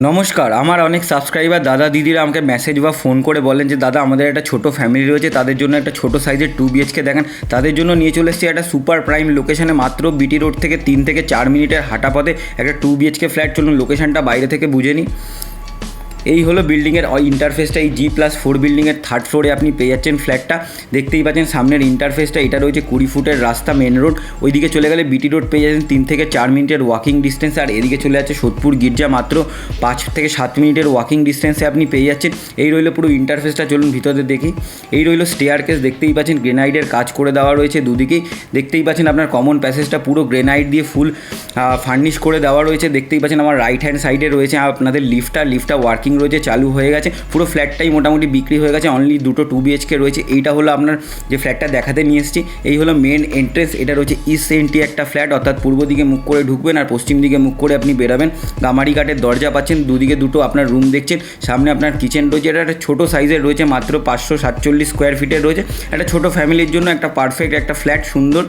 নমস্কার, আমার অনেক সাবস্ক্রাইবার দাদা দিদিরা আমাকে মেসেজ বা ফোন করে বলেন যে, দাদা, আমাদের একটা ছোট ফ্যামিলি রয়েছে, তাদের জন্য একটা ছোট সাইজের টু বিএচকে দেখেন। তাদের জন্য নিয়ে চলে এসেছি একটা সুপার প্রাইম লোকেশনে মাত্র বিটি রোড থেকে তিন থেকে চার মিনিটের হাঁটা পথে একটা টু বিএচকে ফ্ল্যাট চলুন লোকেশনটা বাইরে থেকে বুঝে নিই। এই হলো বিল্ডিংয়ের ইন্টারফেসটা এই জি প্লাস ফোর বিল্ডিংয়ের থার্ড ফ্লোরে আপনি পেয়ে যাচ্ছেন ফ্ল্যাটটা দেখতেই পাচ্ছেন সামনের ইন্টারফেসটা এটা রয়েছে কুড়ি ফুটের রাস্তা মেন রোড ওইদিকে চলে গেলে বিটি রোড পেয়ে যাচ্ছেন তিন থেকে চার মিনিটের ওয়াকিং ডিস্টেন্স আর এদিকে চলে যাচ্ছে সোদপুর গির্জা, মাত্র পাঁচ থেকে সাত মিনিটের ওয়াকিং ডিস্টেন্সে আপনি পেয়ে যাচ্ছেন। এই রইল পুরো ইন্টারফেসটা চলুন ভিতরে দেখি। এই রইল স্টেয়ার কেস দেখতেই পাচ্ছেন গ্রেনাইডের কাজ করে দেওয়া রয়েছে দুদিকেই। দেখতেই পাচ্ছেন আপনার কমন প্যাসেজটা পুরো গ্রেনাইট দিয়ে ফুল ফার্নিশ করে দেওয়া রয়েছে। দেখতেই পাচ্ছেন আমার রাইট হ্যান্ড সাইডে রয়েছে আপনাদের লিফটটা লিফটটা ওয়ার্কিং রয়েছে, চালু হয়ে গেছে। পুরো ফ্ল্যাটটাই মোটামুটি বিক্রি হয়ে গেছে। অনলি দুটো টু বিএচকে রয়েছে। এইটা হলো আপনার যে ফ্ল্যাটটা দেখাতে নিয়ে এসেছি। এই হলো মেন এন্ট্রেন্স এটা রয়েছে ইস্ট সেন্টি একটা ফ্ল্যাট অর্থাৎ পূর্ব দিকে মুখ করে ঢুকবেন আর পশ্চিম দিকে মুখ করে আপনি বেরাবেন। গামারি কাঠের দরজা পাচ্ছেন। দুদিকে দুটো আপনার রুম দেখছেন। সামনে আপনার কিচেন রয়েছে। এটা একটা ছোটো সাইজের রয়েছে। মাত্র পাঁচশো সাতচল্লিশ স্কোয়ার ফিটের রয়েছে। একটা ছোটো ফ্যামিলির জন্য একটা পারফেক্ট একটা ফ্ল্যাট সুন্দর।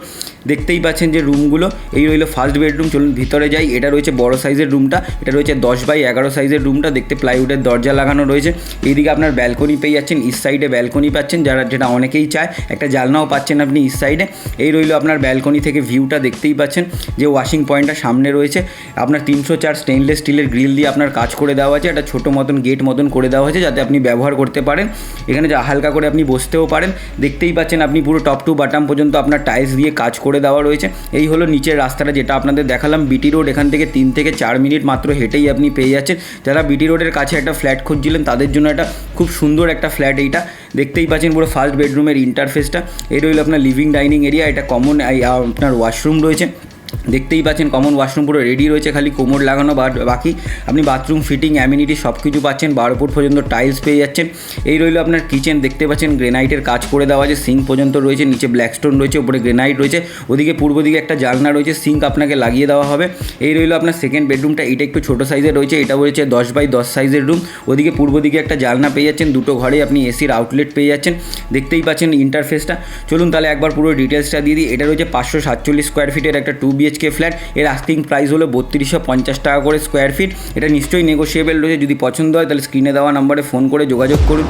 দেখতেই পাচ্ছেন যে রুমগুলো এই রইল ফার্স্ট বেডরুম চলুন ভিতরে যাই, এটা রয়েছে বড় সাইজের রুমটা এটা রয়েছে দশ বাই এগারো সাইজের রুমটা দেখতে প্লাইউডের দরজা লাগানো রয়েছে। এইদিকে আপনার ব্যালকনি পেয়ে যাচ্ছেন ইস্ট সাইডে ব্যালকনি পাচ্ছেন, যারা যেটা অনেকেই চায়, একটা জালনাও পাচ্ছেন আপনি ইস্ট সাইডে এই রইল আপনার ব্যালকনি থেকে ভিউটা দেখতেই পাচ্ছেন যে ওয়াশিং পয়েন্টটা সামনে রয়েছে। আপনার তিনশো চার স্টেনলেস স্টিলের গ্রিল দিয়ে আপনার কাজ করে দেওয়া আছে, একটা ছোটো মতন গেট মতন করে দেওয়া হয়েছে যাতে আপনি ব্যবহার করতে পারেন। এখানে যা হালকা করে আপনি বসতেও পারেন, দেখতেই পাচ্ছেন আপনি পুরো টপ টু বাটাম পর্যন্ত আপনার টাইলস দিয়ে কাজ করে দেওয়া রয়েছে। এই হলো নিচের রাস্তাটা যেটা আপনাদের দেখালাম। বিটি রোড এখান থেকে তিন থেকে চার মিনিট মাত্র হেঁটেই আপনি পেয়ে যাচ্ছেন। যারা বিটি রোডের কাছে একটা ফ্ল্যাট খুঁজছিলেন, তাদের জন্য একটা খুব সুন্দর একটা ফ্ল্যাট এইটা। দেখতেই পাচ্ছেন পুরো ফার্স্ট বেডরুমের ইন্টারফেসটা এই রইল আপনার লিভিং ডাইনিং এরিয়া এটা কমন আপনার ওয়াশরুম রয়েছে। দেখতেই পাচ্ছেন কমন ওয়াশরুম পুরো রেডি রয়েছে, খালি কোমর লাগানো বা বাকি আপনি বাথরুম ফিটিং অ্যামিনিটি সব কিছু পাচ্ছেন, বারো ফুট পর্যন্ত টাইলস পেয়ে যাচ্ছেন। এই রইল আপনার কিচেন দেখতে পাচ্ছেন গ্রেনাইটের কাজ করে দেওয়া আছে সিঙ্ক পর্যন্ত রয়েছে, নিচে ব্ল্যাক স্টোন রয়েছে, উপরে গ্রেনাইট রয়েছে, ওদিকে পূর্ব দিকে একটা জালনা রয়েছে সিঙ্ক আপনাকে লাগিয়ে দেওয়া হবে। এই রইল আপনার সেকেন্ড বেডরুমটা এটা একটু ছোটো সাইজের রয়েছে, এটা রয়েছে দশ বাই দশ সাইজের রুম ওদিকে পূর্ব দিকে একটা জালনা পেয়ে যাচ্ছেন, দুটো ঘরে আপনি এসির আউটলেট পেয়ে যাচ্ছেন, দেখতেই পাচ্ছেন ইন্টারফেসটা চলুন তাহলে একবার পুরো ডিটেলসটা দিয়ে দিই, এটা রয়েছে পাঁচশো সাতচল্লিশ স্কোয়ার ফিটের একটা টু বিএচকে ফ্ল্যাট এর আস্কিং প্রাইস হলো বত্রিশশো পঞ্চাশ টাকা করে স্কোয়ার ফিট এটা নিশ্চয়ই নেগোসিয়েবল রয়েছে, যদি পছন্দ হয় তাহলে স্ক্রিনে দেওয়া নাম্বারে ফোন করে যোগাযোগ করুন।